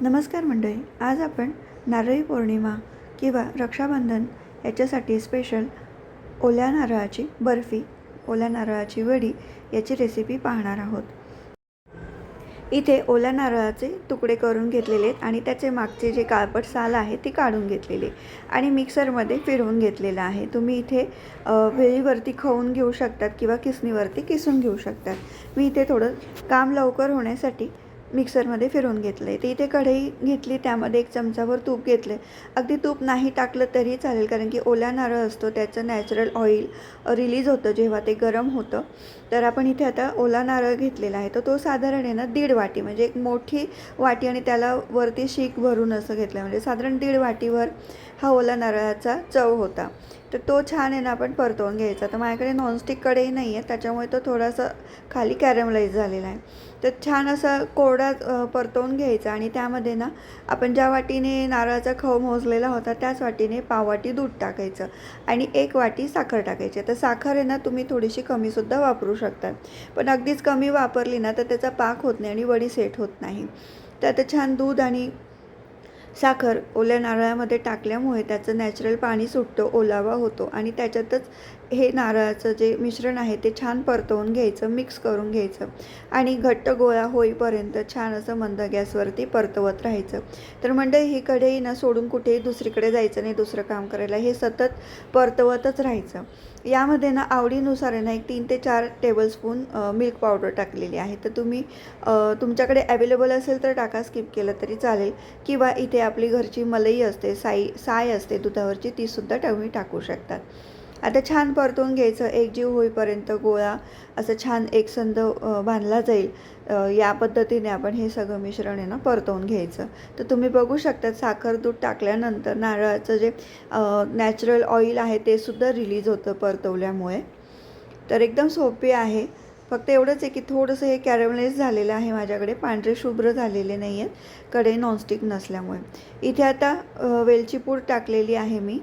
नमस्कार मंडळी आज आपण नारळी पौर्णिमा किंवा रक्षाबंधन याच्यासाठी स्पेशल ओल्या नारळाची बर्फी ओल्या नारळाची वडी याची रेसिपी पाहणार आहोत. इथे ओल्या नारळाचे तुकडे करून घेतलेले आहेत आणि त्याचे मागचे जे काळपट साल आहे ती काढून घेतलेली आणि मिक्सरमध्ये फिरवून घेतलेलं आहे. तुम्ही इथे वेळीवरती खवून घेऊ शकतात किंवा किसणीवरती किसून घेऊ शकतात. मी इथे थोडं काम लवकर होण्यासाठी मिक्सरमध्ये फिरवून घेतलं आहे तर इथे कढई घेतली त्यामध्ये एक चमचाभर तूप घेतले अगदी तूप नाही टाकलं तरी चालेल कारण की ओला नारळ असतो त्याचं नॅचरल ऑइल रिलीज होतं जेव्हा ते गरम होतं. तर आपण इथे आता ओला नारळ घेतलेला आहे. तर तो साधारण आहे ना दीड वाटी म्हणजे एक मोठी वाटी आणि त्याला वरती शीक भरून असं घेतलं म्हणजे साधारण दीड वाटीवर हा ओला नारळाचा चव होता. तर तो छान आहे ना आपण परतवून घ्यायचा. तर माझ्याकडे नॉनस्टिक कढई नाही आहे त्याच्यामुळे तो थोडासा खाली कॅरमलाईज झालेला आहे. तर छान असा कोरडा परतवून घ्यायचा आणि त्यामध्ये ना आपण ज्या वाटीने नारळाचा खव मोजलेला होता त्याच वाटीने पाववाटी दूध टाकायचं आणि एक वाटी साखर टाकायची. तर साखर आहे ना तुम्ही थोडीशी कमीसुद्धा वापरू शकतात पण अगदीच कमी वापरली ना तर त्याचा पाक होत नाही आणि वडी सेट होत नाही. तर आता छान दूध आणि साखर ओल्या नारळामध्ये टाकल्यामुळे त्याचं नॅचरल पाणी सुटतं ओलावा होतो आणि त्याच्यातच हे नारळाचं जे मिश्रण आहे ते छान परतवून घ्यायचं मिक्स करून घ्यायचं. आणि घट्ट गोळा होईपर्यंत छान असं मंद गॅसवरती परतवत राहायचं. तर मंडळी ही कढई ना सोडून कुठेही दुसरीकडे जायचं नाही दुसरं काम करायला. हे सतत परतवतच राहायचं. यामध्ये ना आवडीनुसार आहे ना एक तीन ते चार टेबलस्पून मिल्क पावडर टाकलेली आहे. तर तुम्ही तुमच्याकडे अवेलेबल असेल तर टाका स्किप केलं तरी चालेल. किंवा इथे आपली घरची मलई असते साई साय असते दुधावरची तीसुद्धा तुम्ही टाकू शकतात आता छान परतून घ्यायचं एकजीव होईपर्यंत गोळा असं छान एकसंध बांधला जाईल. या पद्धतीने आपण हे सगळं मिश्रण आहे ना परतवून घ्यायचं. तर तुम्ही बघू शकता साखर दूध टाकल्यानंतर नारळाचं जे नॅचरल ऑइल आहे ते सुद्धा रिलीज होतं परतवल्यामुळे. तर एकदम सोपी आहे. फक्त एवढंच आहे की थोडंसं हे कॅरमलाइज झालेलं आहे माझ्याकडे. पांढरे शुभ्र झालेले नाही आहेत कडे नॉनस्टिक नसल्यामुळे. इथे आता वेलची पूड टाकलेली आहे मी.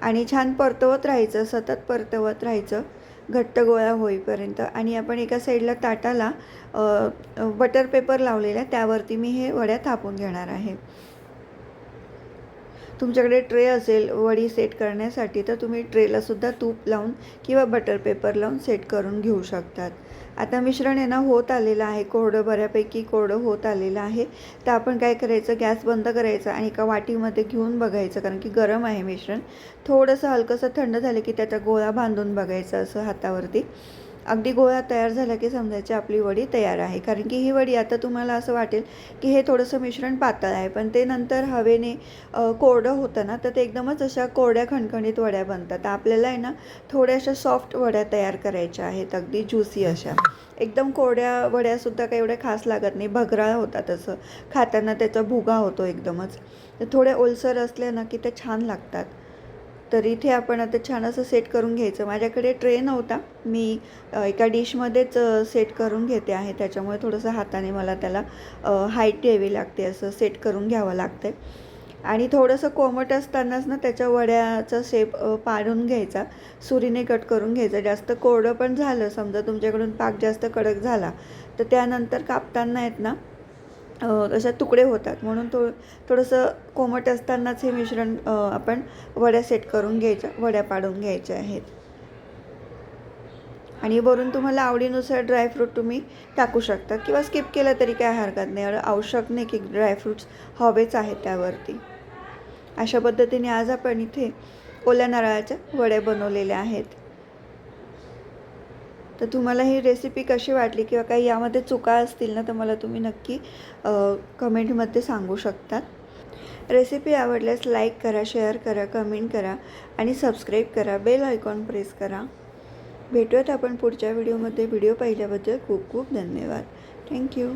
आणि छान परतवत राहायचं सतत परतवत राहायचं घट्ट गोळा होईपर्यंत. आणि आपण एका साईडला ताटाला बटर पेपर लावलेला आहे त्यावरती मी हे वड्या थापून घेणार आहे. तुमच्याकडे ट्रे असेल वडी सेट करण्यासाठी तर तुम्ही ट्रेलासुद्धा तूप लावून किंवा बटर पेपर लावून सेट करून घेऊ शकतात. आता मिश्रण आहे ना होत आलेलं आहे. कोरडं बऱ्यापैकी कोरडं होत आलेलं आहे. तर आपण काय करायचं? गॅस बंद करायचा आणि एका वाटीमध्ये घेऊन बघायचं. कारण की गरम आहे मिश्रण. थोडंसं हलकंसं थंड झालं की त्याचा गोळा बांधून बघायचा असं हातावरती. अगदी गोळा तयार झाला की समजायची आपली वडी तयार आहे. कारण की ही वडी आता तुम्हाला असं वाटेल की हे थोडंसं मिश्रण पातळ आहे पण ते नंतर हवेने कोरडं होतं ना तर ते एकदमच अशा कोरड्या खणखणीत वड्या बनतात. तर आपल्याला आहे ना थोड्याशा सॉफ्ट वड्या तयार करायच्या आहेत अगदी ज्युसी अशा. एकदम कोरड्या वड्यासुद्धा काही एवढ्या खास लागत नाही भगराळ होतात असं. खाताना त्याचा भुगा होतो एकदमच. तर थोड्या ओलसर असल्या ना की त्या छान लागतात. तर इथे आपण आता छान असं सेट करून घ्यायचं. माझ्याकडे ट्रे नव्हता. मी एका डिशमध्येच सेट करून घेते आहे. त्याच्यामुळे थोडंसं हाताने मला त्याला हाईट द्यावी लागते. असं सेट करून घ्यावं लागतं आणि थोडंसं कोमट असतानाच ना त्याच्या वड्याचा शेप पाडून घ्यायचा. सुरीने कट करून घ्यायचा. जास्त कोरडं पण झालं. समजा तुमच्याकडून पाक जास्त कडक झाला. तर त्यानंतर कापताना आहेत ना अशा तुकडे होतात. म्हणून थो थोडंसं कोमट असतानाच हे मिश्रण आपण वड्या सेट करून घ्यायच्या वड्या पाडून घ्यायच्या आहेत. आणि वरून तुम्हाला आवडीनुसार ड्रायफ्रूट तुम्ही टाकू शकता किंवा स्किप केलं तरी काय हरकत नाही. आवश्यक नाही की ड्रायफ्रूट्स हवेच आहेत त्यावरती. अशा पद्धतीने आज आपण इथे ओल्या नारळाच्या वड्या बनवलेल्या आहेत. तर तुम्हाला ही रेसिपी कशी वाटली किंवा काही यामध्ये चुका असतील ना तर मला तुम्ही नक्की कमेंटमध्ये सांगू शकतात. रेसिपी आवडल्यास लाईक करा शेअर करा कमेंट करा आणि सबस्क्राईब करा. बेल आयकॉन प्रेस करा. भेटूयात आपण पुढच्या व्हिडिओमध्ये व्हिडिओ पाहिल्याबद्दल खूप खूप धन्यवाद. थँक्यू